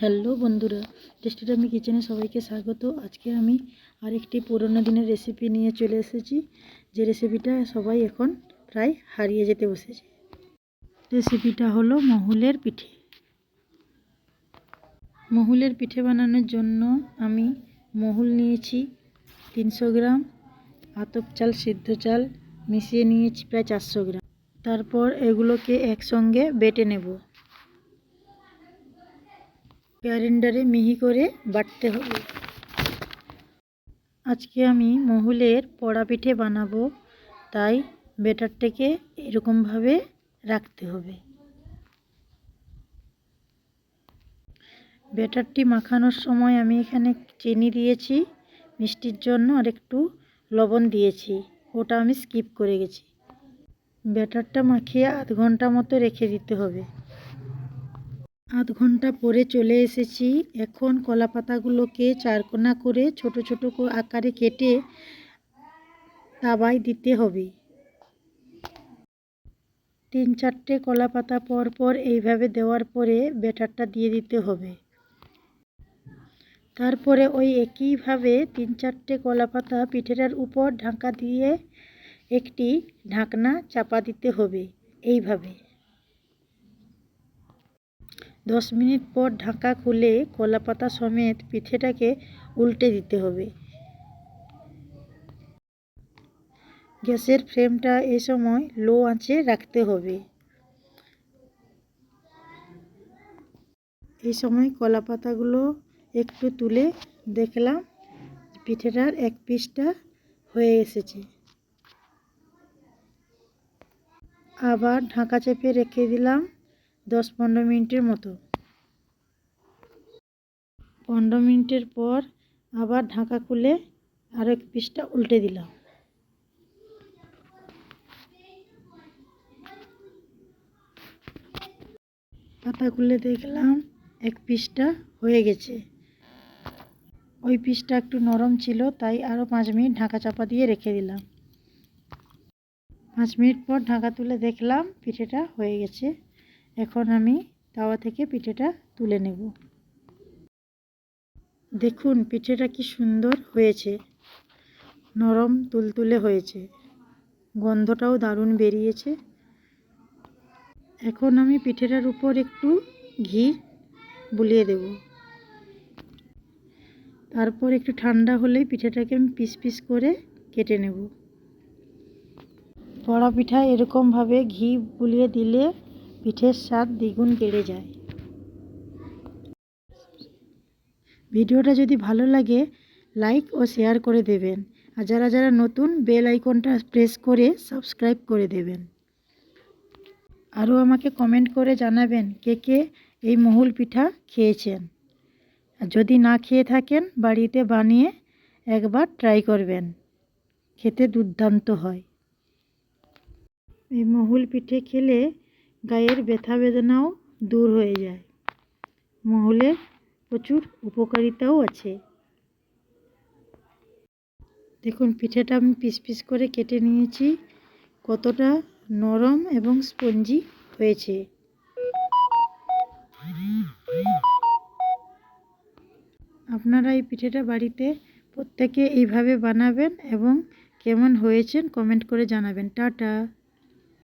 Hello বন্ধুরা টেস্টির আমি কিচেনে সবাইকে স্বাগত। আজকে আমি আরেকটি পুরোনো দিনের রেসিপি নিয়ে চলে এসেছি। যে রেসিপিটা সবাই এখন প্রায় হারিয়ে যেতে বসেছে। রেসিপিটা হলো মহুলের পিঠে। মহুলের পিঠে বানানোর জন্য আমি মহুল নিয়েছি তিনশো গ্রাম, আতপ চাল, সিদ্ধ চাল, মিশিয়ে নিয়েছি প্রায় চারশো গ্রাম। তারপর এগুলোকে একসঙ্গে বেটে নেব। গ্রাইন্ডারে মিহি করে বাটতে হবে। আজকে আমি মহুলের পড়া পিঠে বানাবো, তাই বেটারটাকে এরকমভাবে রাখতে হবে। ব্যাটারটি মাখানোর সময় আমি এখানে চিনি দিয়েছি, মিষ্টির জন্য আর একটু লবণ দিয়েছি, ওটা আমি স্কিপ করে গেছি। ব্যাটারটা মাখিয়ে আধ ঘণ্টা মতো রেখে দিতে হবে। আধ ঘণ্টা পরে চলে এসেছি। এখন কলা পাতাগুলোকে চারকোনা করে ছোট ছোট আকারে কেটে তাওয়ায় দিতে হবে। তিন, চারটে কলা পাতা পর পর এইভাবে দেওয়ার পরে ব্যাটারটা দিয়ে দিতে হবে। তারপরে ওই একইভাবে তিন, চারটে কলা পাতা পিঠেটার উপর ঢাকা দিয়ে একটি ঢাকনা চাপা দিতে হবে। এইভাবে। দশ মিনিট পর ঢাকা খুলে কলাপাতা সমেত পিঠেটাকে উল্টে দিতে হবে। গ্যাসের ফ্লেমটা এই সময় লো আঁচে রাখতে হবে। এই সময় কলা পাতাগুলো একটু তুলে দেখলাম, পিঠেটার এক পিসটা হয়ে এসেছে। আবার ঢাকা চেপে রেখে দিলাম। দশ পনেরো মিনিটের মতো। পনেরো মিনিটের পর আবার ঢাকা খুলে আরও এক পিসটা উল্টে দিলাম। পাতা খুলে দেখলাম এক পিসটা হয়ে গেছে। ওই পিসটা একটু নরম ছিল, তাই আরও পাঁচ মিনিট ঢাকা চাপা দিয়ে রেখে দিলাম। পাঁচ মিনিট পর ঢাকা তুলে দেখলাম পিঠেটা হয়ে গেছে। এখন আমি তাওয়া থেকে পিঠেটা তুলে নেব। দেখুন, পিঠেটা কি সুন্দর হয়েছে। নরম তুলতুলে হয়েছে। গন্ধটাও দারুণ বেরিয়েছে। এখন আমি পিঠেটার উপর একটু ঘি বুলিয়ে দেব। তারপর একটু ঠান্ডা হলেই পিঠেটাকে আমি পিস পিস করে কেটে নেব। পড়া পিঠা এরকমভাবে ঘি বুলিয়ে দিলে পিঠের স্বাদ দ্বিগুণ বেড়ে যায়। ভিডিওটা যদি ভালো লাগে লাইক ও শেয়ার করে দেবেন। আর যারা যারা নতুন বেল আইকনটা প্রেস করে সাবস্ক্রাইব করে দেবেন। আরও আমাকে কমেন্ট করে জানাবেন কে কে এই মহুল পিঠা খেয়েছেন। আর যদি না খেয়ে থাকেন, বাড়িতে বানিয়ে একবার ট্রাই করবেন। খেতে দুর্দান্ত হয়। এই মহুল পিঠে খেলে গায়ের ব্যথা বেদনাও দূর হয়ে যায়। মহুলের প্রচুর উপকারিতাও আছে। দেখুন, পিঠেটা আমি পিস পিস করে কেটে নিয়েছি। কতটা নরম এবং স্পঞ্জি হয়েছে। আপনারা এই পিঠেটা বাড়িতে প্রত্যেকে এইভাবে বানাবেন এবং কেমন হয়েছেন কমেন্ট করে জানাবেন। টাটা।